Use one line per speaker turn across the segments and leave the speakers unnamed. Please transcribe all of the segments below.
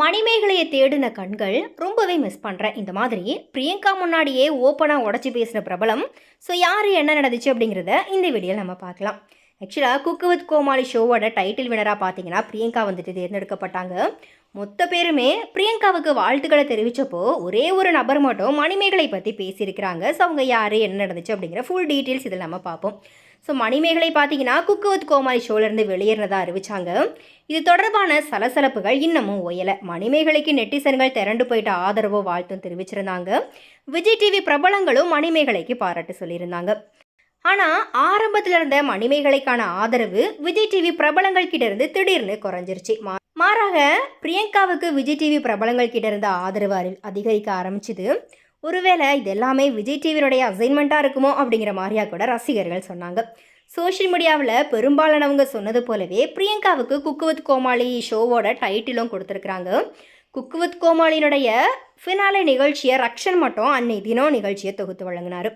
மணிமேகலையை தேடின கண்கள் ரொம்பவே மிஸ் பண்ணுறேன் இந்த மாதிரி. பிரியங்கா முன்னாடியே ஓப்பனாக உடச்சி பேசின பிரபலம். ஸோ யார் என்ன நடந்துச்சு அப்படிங்கிறத இந்த வீடியோவில் நம்ம பார்க்கலாம். ஆக்சுவலாக குக்கு வித் கோமாளி ஷோவோட டைட்டில் வினராக பார்த்தீங்கன்னா பிரியங்கா வந்துட்டு தேர்ந்தெடுக்கப்பட்டாங்க. மொத்த பேருமே பிரியங்காவுக்கு வாழ்த்துக்களை தெரிவித்தப்போ ஒரே ஒரு நபர் மட்டும் மணிமேகலை பற்றி பேசியிருக்கிறாங்க. ஸோ அவங்க யார் என்ன நடந்துச்சு அப்படிங்கிற ஃபுல் டீட்டெயில்ஸ் இதில் நம்ம பார்ப்போம். ஸோ மணிமேகலை பார்த்தீங்கன்னா குக்கு வித் கோமாளி ஷோலேருந்து வெளியேறினதாக அறிவிச்சாங்க. இது தொடர்பான சலசலப்புகள் இன்னமும் ஓயலை மணிமேகலைக்கு நெட்டிசன்கள் திரண்டு போயிட்ட ஆதரவோ வாழ்த்தும் தெரிவிச்சிருந்தாங்க. விஜய் டிவி பிரபலங்களும் மணிமேகலைக்கு பாராட்டு சொல்லியிருந்தாங்க. ஆனால் ஆரம்பத்தில் இருந்த மணிமேகலைக்கான ஆதரவு விஜய் டிவி பிரபலங்கள் கிட்ட இருந்து திடீர்னு குறைஞ்சிருச்சு. மா- மாறாக பிரியங்காவுக்கு விஜய் டிவி பிரபலங்கள் கிட்ட இருந்த ஆதரவு அறி- அதிகரிக்க ஆரம்பிச்சுது. ஒருவேளை இது எல்லாமே விஜய் டிவியோடைய அசைன்மெண்ட்டாக இருக்குமோ அப்படிங்கிற மாதிரியா கூட ரசிகர்கள் சொன்னாங்க. சோஷியல் மீடியாவில் பெரும்பாலானவங்க சொன்னது போலவே பிரியங்காவுக்கு குக்கு வித் கோமாளி ஷோவோட டைட்டிலும் கொடுத்துருக்குறாங்க. குக்கு வித் கோமாளியினுடைய ஃபினாலே நிகழ்ச்சியை ரக்ஷன் மட்டும் அன்னை தினம் நிகழ்ச்சியை தொகுத்து வழங்கினார்.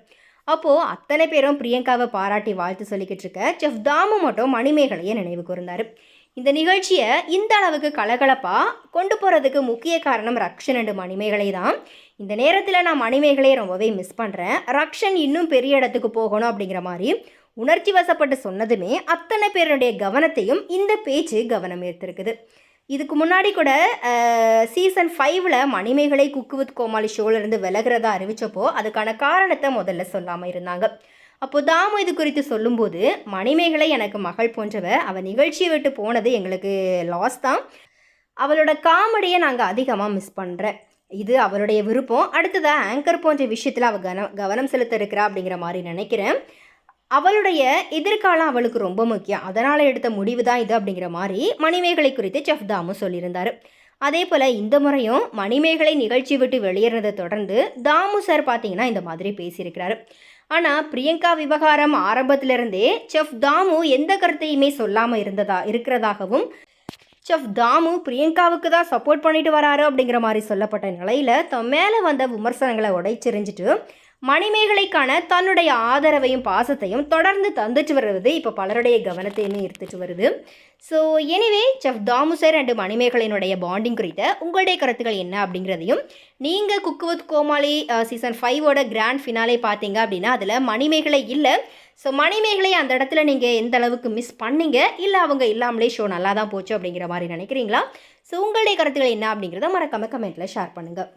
அப்போது அத்தனை பேரும் பிரியங்காவை பாராட்டி வாழ்த்து சொல்லிக்கிட்டு இருக்க செஃப் தாமு மட்டும் மணிமேகலையை நினைவு கூர்ந்தார். இந்த நிகழ்ச்சியை இந்த அளவுக்கு கலகலப்பாக கொண்டு போகிறதுக்கு முக்கிய காரணம் ரக்ஷன் அண்டு மணிமேகலை தான். இந்த நேரத்தில் நான் மணிமேகலையை ரொம்பவே மிஸ் பண்ணுறேன் ரக்ஷன் இன்னும் பெரிய இடத்துக்கு போகணும் அப்படிங்கிற மாதிரி உணர்ச்சி வசப்பட்டு சொன்னதுமே அத்தனை பேருடைய கவனத்தையும் இந்த பேச்சு கவனம் ஈர்த்திருக்குது. இதுக்கு முன்னாடி கூட சீசன் ஃபைவ்ல மணிமேகலை குக்கு வித் கோமாளி ஷோலேருந்து விலகிறதா அறிவிச்சப்போ அதுக்கான காரணத்தை முதல்ல சொல்லாமல் இருந்தாங்க. அப்போ தாமு இது குறித்து சொல்லும்போது மணிமேகலை எனக்கு மகள் போன்றவ அவள் நிகழ்ச்சியை விட்டு போனது எங்களுக்கு லாஸ் தான். அவளோட காமெடியை நாங்கள் அதிகமாக மிஸ் பண்ணுறேன் இது அவளுடைய விருப்பம். அடுத்ததாக ஆங்கர் போன்ற விஷயத்தில் அவள் கவனம் கவனம் செலுத்த இருக்கிறா அப்படிங்கிற மாதிரி நினைக்கிறேன். அவளுடைய எதிர்காலம் அவளுக்கு ரொம்ப முக்கியம். அதனால் எடுத்த முடிவு தான் இது அப்படிங்கிற மாதிரி மணிமேகலை குறித்து செஃப் தாமு சொல்லியிருந்தார். அதே போல் இந்த முறையும் மணிமேகலை நிகழ்ச்சி விட்டு வெளியேறினதை தொடர்ந்து தாமு சார் பார்த்தீங்கன்னா இந்த மாதிரி பேசியிருக்கிறாரு. ஆனால் பிரியங்கா விவகாரம் ஆரம்பத்திலிருந்தே செஃப் தாமு எந்த கருத்தையுமே சொல்லாமல் இருந்ததா இருக்கிறதாகவும் செஃப் தாமு பிரியங்காவுக்கு தான் சப்போர்ட் பண்ணிட்டு வராரு அப்படிங்கிற மாதிரி சொல்லப்பட்ட நிலையில் தன் மேலே வந்த விமர்சனங்களை உடைச்செறிஞ்சிட்டு மணிமேகலைக்கான தன்னுடைய ஆதரவையும் பாசத்தையும் தொடர்ந்து தந்துட்டு வருவது இப்போ பலருடைய கவனத்தையுமே ஈர்த்துட்டு வருது. So anyway chef Damu sir and மணிமேகலையினுடைய bonding குறித்த உங்களுடைய கருத்துக்கள் என்ன அப்படிங்கிறதையும் நீங்கள் குக்கு வித் கோமாளி சீசன் ஃபைவோட கிராண்ட் ஃபினாலே பார்த்தீங்க அப்படின்னா அதில் மணிமேகலை இல்லை. ஸோ மணிமேகலை அந்த இடத்துல நீங்கள் எந்த அளவுக்கு மிஸ் பண்ணீங்க? இல்லை அவங்க இல்லாமலே ஷோ நல்லா தான் போச்சு அப்படிங்கிற மாதிரி நினைக்கிறீங்களா? ஸோ உங்களுடைய கருத்துக்கள் என்ன அப்படிங்கிறத மறக்காம கமெண்ட்டில் ஷேர் பண்ணுங்கள்